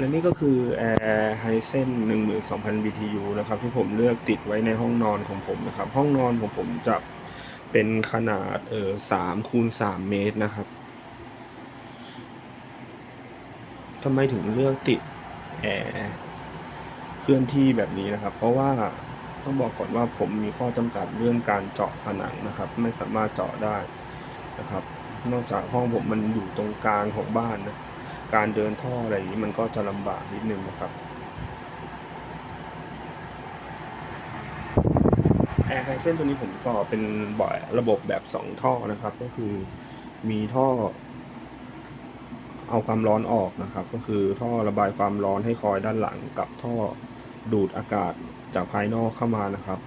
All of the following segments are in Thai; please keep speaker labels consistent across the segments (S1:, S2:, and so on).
S1: และนี่ก็คือ Air Hisense 12,000 BTU นะครับ ที่ผมเลือกติดไว้ในห้องนอนของผมนะครับ ห้องนอนของผมจะเป็นขนาดเออ3คูณ3เมตรนะครับทำไมถึงเลือกติดแอร์เคลื่อนที่แบบนี้นะครับ เพราะว่าต้องบอกก่อนว่าผมมีข้อจำกัดเรื่องการเจาะผนังนะครับ ไม่สามารถเจาะได้นะครับ นอกจากห้องผมมันอยู่ตรงกลางของบ้านนะ การเดินท่ออะไรอย่างนี้มันก็จะลำบากนิดนึงนะครับแอร์ไฮเซนตัวนี้ผมต่อเป็นบ่อยระบบแบบ 2 ท่อนะครับ ก็คือมีท่อ เอาความร้อนออกนะครับ ก็คือท่อระบายความร้อนให้คอยด้านหลังกับท่อดูดอากาศจากภายนอกเข้ามานะครับ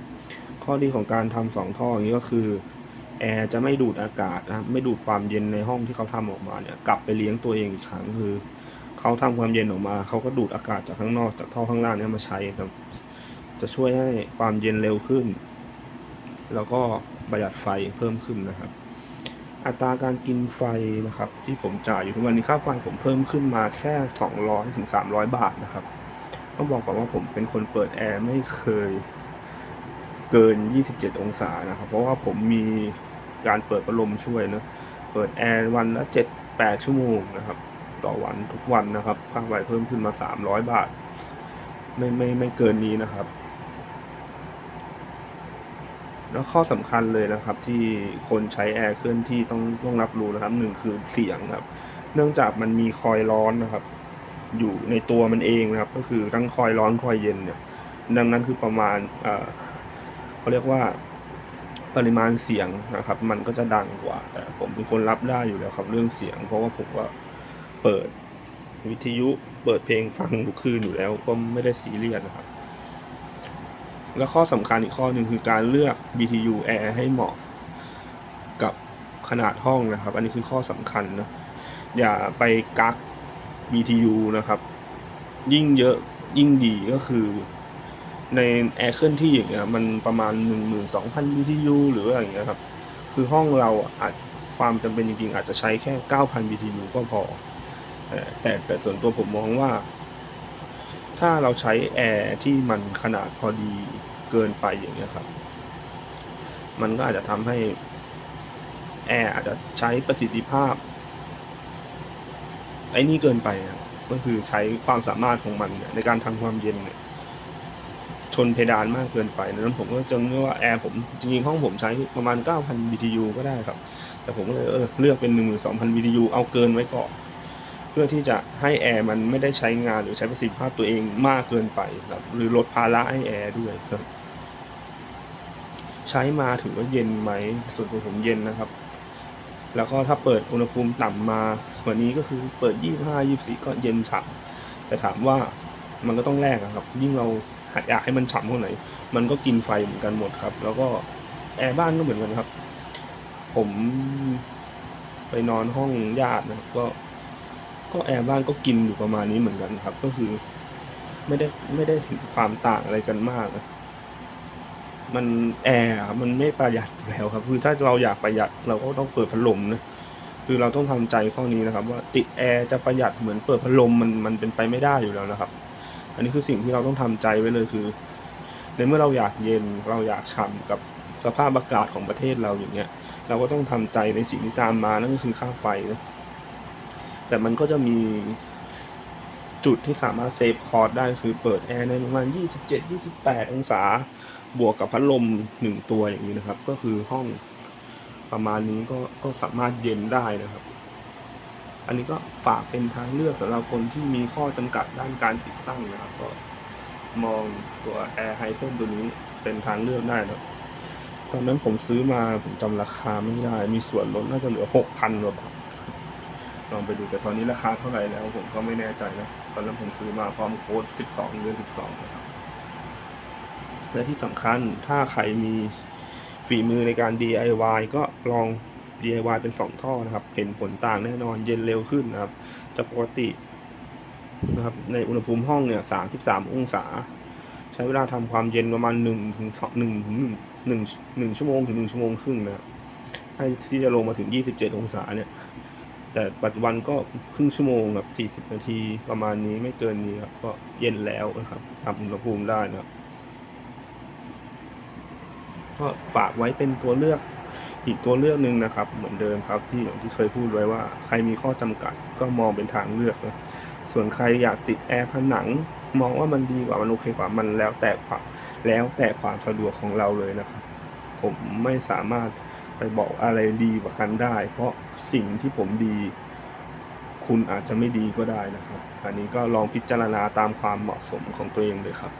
S1: ข้อดีของการทำสองท่ออย่างนี้ก็คือ แอร์จะไม่ดูดอากาศนะครับไม่ดูดความเย็นในห้องที่เขาทำออกมาเนี่ยกลับไปเลี้ยงตัวเองอีกครั้งคือเขาทำความเย็นออกมาเขาก็ดูดอากาศจากข้างนอกจากท่อข้างล่างเนี่ยมาใช้ครับ จะช่วยให้ความเย็นเร็วขึ้น แล้วก็ประหยัดไฟเพิ่มขึ้นนะครับ อัตราการกินไฟนะครับ ที่ผมจ่ายอยู่ทุกวันนี้ค่าไฟผมเพิ่มขึ้นมาแค่ 200ถึง300 บาทนะครับต้องบอกก่อนว่าผมเป็นคนเปิดแอร์ไม่เคย เกิน 27 องศานะครับ เพราะว่าผมมีการเปิดพัดลมช่วยนะเปิดแอร์วันละ7-8 ชั่วโมงนะครับ ต่อวันทุกวันนะครับ ค่าไฟเพิ่มขึ้นมา 300 บาท ไม่ไม่ไม่เกินนี้นะครับ แล้วข้อสำคัญเลยนะครับ ที่คนใช้แอร์เคลื่อนที่ต้องต้องรับรู้นะครับหนึ่งคือเสียงครับ เนื่องจากมันมีคอยร้อนนะครับ อยู่ในตัวมันเองนะครับ ก็คือทั้งคอยร้อนคอยเย็นเนี่ยดังนั้นคือประมาณอ่อ เขาเรียกว่าปริมาณเสียงนะครับ มันก็จะดังกว่า แต่ผมเป็นคนรับได้อยู่แล้วครับเรื่องเสียง เพราะว่าผมก็เปิดวิทยุเปิดเพลงฟังทุกคืนอยู่แล้วก็ไม่ได้ซีเรียสนะครับ แล้วข้อสำคัญอีกข้อหนึ่งคือการเลือก BTU Air ให้เหมาะกับขนาดห้องนะครับ อันนี้คือข้อสำคัญนะอย่าไปกัก BTU นะครับ ยิ่งเยอะยิ่งดีก็คือ ในแอร์เคลื่อนที่อย่างเงี้ยมันประมาณ12,000 BTU หรือว่าอย่างเงี้ยครับ คือห้องเราอาจความจำเป็นจริงๆ อาจจะใช้แค่9,000 BTU ก็พอ แต่แต่ส่วนตัวผมมองว่า ถ้าเราใช้แอร์ที่มันขนาดพอดีเกินไปอย่างเงี้ยครับ มันก็อาจจะทำให้แอร์อาจจะใช้ประสิทธิภาพ ไอ้นี่เกินไปก็คือใช้ความสามารถของมันในการทำความเย็นเนี่ย ชนเพดานมากเกินไปนั้นผมก็จะเลือกว่าแอร์ผมจริงๆห้องผมใช้ประมาณ 9,000 BTU ก็ได้ครับ แต่ผมก็เลยเออเลือกเป็น 12,000 BTU เอาเกินไว้ก่อนเพื่อที่จะให้แอร์มันไม่ได้ใช้งานหรือใช้ประสิทธิภาพตัวเองมากเกินไปครับหรือลดภาระให้แอร์ด้วยครับ ใช้มาถือว่าเย็นไหมส่วนตัวผมเย็นนะครับ แล้วก็ถ้าเปิดอุณหภูมิต่ำมาว่านี้ก็คือเปิด 25 24 ก็เย็นฉ่ำแต่ถามว่ามันก็ต้องแลกอะครับ ยิ่งเรา อยากให้มันฉ่ำเท่าไหร่มันก็กินไฟเหมือนกันหมดครับ แล้วก็แอร์บ้านก็เหมือนกันครับ ผมไปนอนห้องญาตินะก็ ก็แอร์บ้านก็กินอยู่ประมาณนี้เหมือนกันครับ ก็คือ ไม่ได้ไม่ได้ถึงความต่างอะไรกันมากนะมันแอร์มันไม่ประหยัดอยู่แล้วครับ คือถ้าเราอยากประหยัดเราก็ต้องเปิดพัดลมนะคือเราต้องทำใจข้อนี้นะครับ ว่าติดแอร์จะประหยัดเหมือนเปิดพัดลมมันมันเป็นไปไม่ได้อยู่แล้วนะครับ อันนี้คือสิ่งที่เราต้องทำใจไว้เลยคือ ในเมื่อเราอยากเย็นเราอยากฉ่ำกับสภาพอากาศของประเทศเราอย่างเงี้ย เราก็ต้องทำใจในสิ่งที่ตามมานั่นก็คือค่าไฟนะแต่มันก็จะมีจุดที่สามารถเซฟคอร์สได้คือเปิดแอร์ในประมาณ 27-28 องศา บวกกับพัดลมหนึ่งตัวอย่างนี้นะครับ ก็คือห้องประมาณนี้ก็ก็สามารถเย็นได้นะครับ อันนี้ก็ฝากเป็นทางเลือกสำหรับคนที่มีข้อจำกัดด้านการติดตั้งนะครับ ก็มองตัว Air h i s e n ตัวนี้เป็นทางเลือกได้นะตอนนั้นผมซื้อมาผมจำราคาไม่ได้ มีส่วนลดน่าจะเหลือหกพันกว่าบาทลองไปดูแต่ตอนนี้ราคาเท่าไหร่แล้วผมก็ไม่แน่ใจนะ ตอนนั้นผมซื้อมาพร้อมโค้ด 12เดือน12นะครับและที่สำคัญถ้าใครมีฝีมือในการ DIY ก็ลอง DIY เป็น 2 ท่อนะครับ เห็นผลต่างแน่นอนเย็นเร็วขึ้นนะครับจากปกตินะครับในอุณหภูมิห้องเนี่ย 33 องศา ใช้เวลาทำความเย็นประมาณ1ถึง2 1ถึง1 1 1ชั่วโมงถึง 1 ชั่วโมงครึ่งนะครับให้ที่จะลงมาถึง 27 องศาเนี่ย แต่ปัจจุบันก็ครึ่งชั่วโมงแบบ 40 นาทีประมาณนี้ไม่เกินนี้ครับ ก็เย็นแล้วนะครับทำอุณหภูมิได้นะครับก็ฝากไว้เป็นตัวเลือก อีกตัวเลือกหนึ่งนะครับ เหมือนเดิมครับที่อย่างที่เคยพูดไว้ว่า ใครมีข้อจำกัดก็มองเป็นทางเลือกนะส่วนใครอยากติดแอร์ผนัง มองว่ามันดีกว่ามันโอเคกว่ามันแล้วแต่ความแล้วแต่ความสะดวกของเราเลยนะครับ ผมไม่สามารถไปบอกอะไรดีกว่ากันได้ เพราะสิ่งที่ผมดี คุณอาจจะไม่ดีก็ได้นะครับ อันนี้ก็ลองพิจารณาตามความเหมาะสมของตัวเองเลยครับ